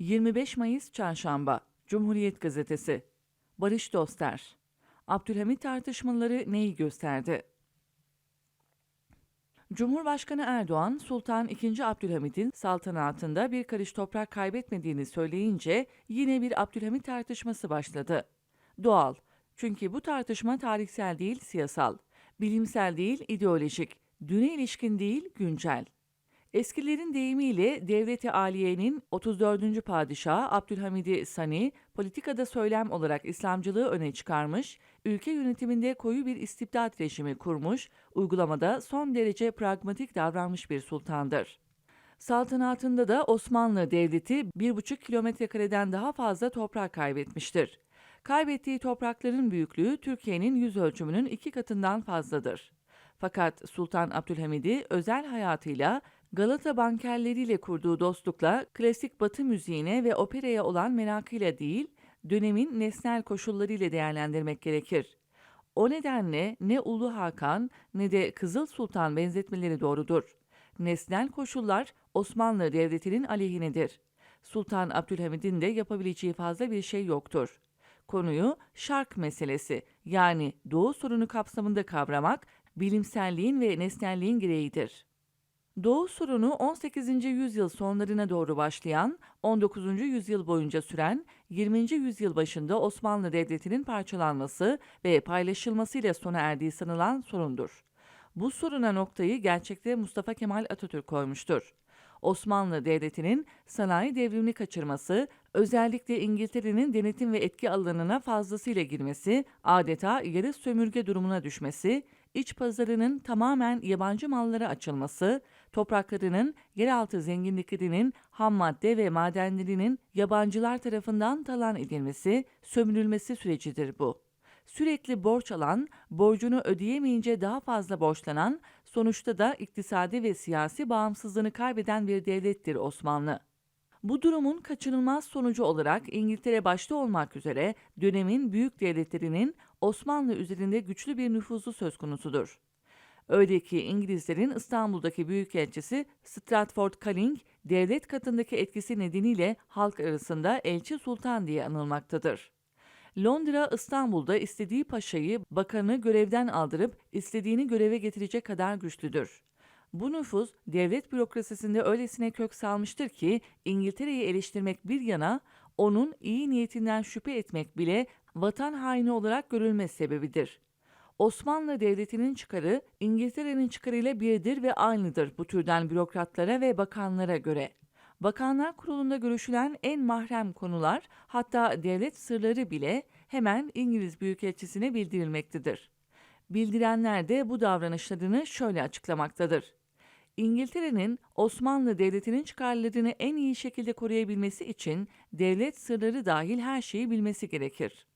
25 Mayıs Çarşamba Cumhuriyet Gazetesi Barış Doster Abdülhamit tartışmaları neyi gösterdi? Cumhurbaşkanı Erdoğan, Sultan II. Abdülhamit'in saltanatında bir karış toprak kaybetmediğini söyleyince yine bir Abdülhamit tartışması başladı. Doğal. Çünkü bu tartışma tarihsel değil, siyasal. Bilimsel değil, ideolojik. Düne ilişkin değil, güncel. Eskilerin deyimiyle Devleti Aliye'nin 34. padişahı Abdülhamidi Sani, politikada söylem olarak İslamcılığı öne çıkarmış, ülke yönetiminde koyu bir istibdat rejimi kurmuş, uygulamada son derece pragmatik davranmış bir sultandır. Saltanatında da Osmanlı Devleti 1,5 kilometre kareden daha fazla toprak kaybetmiştir. Kaybettiği toprakların büyüklüğü Türkiye'nin yüz ölçümünün iki katından fazladır. Fakat Sultan Abdülhamid'i özel hayatıyla Galata bankerleriyle kurduğu dostlukla klasik batı müziğine ve operaya olan merakıyla değil, dönemin nesnel koşullarıyla değerlendirmek gerekir. O nedenle ne Ulu Hakan ne de Kızıl Sultan benzetmeleri doğrudur. Nesnel koşullar Osmanlı Devleti'nin aleyhinedir. Sultan Abdülhamid'in de yapabileceği fazla bir şey yoktur. Konuyu şark meselesi yani doğu sorunu kapsamında kavramak bilimselliğin ve nesnelliğin gereğidir. Doğu sorunu 18. yüzyıl sonlarına doğru başlayan, 19. yüzyıl boyunca süren, 20. yüzyıl başında Osmanlı Devleti'nin parçalanması ve paylaşılmasıyla sona erdiği sanılan sorundur. Bu soruna noktayı gerçekte Mustafa Kemal Atatürk koymuştur. Osmanlı Devleti'nin sanayi devrimini kaçırması, özellikle İngiltere'nin denetim ve etki alanına fazlasıyla girmesi, adeta yarı sömürge durumuna düşmesi, iç pazarının tamamen yabancı mallara açılması, topraklarının yeraltı zenginliklerinin ham madde ve madenlerinin yabancılar tarafından talan edilmesi, sömürülmesi sürecidir bu. Sürekli borç alan, borcunu ödeyemeyince daha fazla borçlanan, sonuçta da iktisadi ve siyasi bağımsızlığını kaybeden bir devlettir Osmanlı. Bu durumun kaçınılmaz sonucu olarak İngiltere başta olmak üzere dönemin büyük devletlerinin Osmanlı üzerinde güçlü bir nüfuzu söz konusudur. Öyle ki İngilizlerin İstanbul'daki büyükelçisi Stratford Canning, devlet katındaki etkisi nedeniyle halk arasında elçi sultan diye anılmaktadır. Londra İstanbul'da istediği paşayı, bakanı görevden aldırıp istediğini göreve getirecek kadar güçlüdür. Bu nüfuz devlet bürokrasisinde öylesine kök salmıştır ki İngiltere'yi eleştirmek bir yana onun iyi niyetinden şüphe etmek bile vatan haini olarak görülme sebebidir. Osmanlı Devleti'nin çıkarı İngiltere'nin çıkarıyla birdir ve aynıdır bu türden bürokratlara ve bakanlara göre. Bakanlar Kurulu'nda görüşülen en mahrem konular hatta devlet sırları bile hemen İngiliz Büyükelçisine bildirilmektedir. Bildirenler de bu davranışlarını şöyle açıklamaktadır. İngiltere'nin Osmanlı Devleti'nin çıkarlarını en iyi şekilde koruyabilmesi için devlet sırları dahil her şeyi bilmesi gerekir.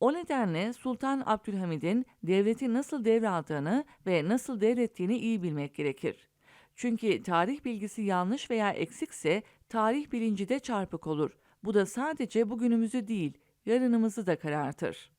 O nedenle Sultan Abdülhamid'in devleti nasıl devraldığını ve nasıl devrettiğini iyi bilmek gerekir. Çünkü tarih bilgisi yanlış veya eksikse tarih bilinci de çarpık olur. Bu da sadece bugünümüzü değil, yarınımızı da karartır.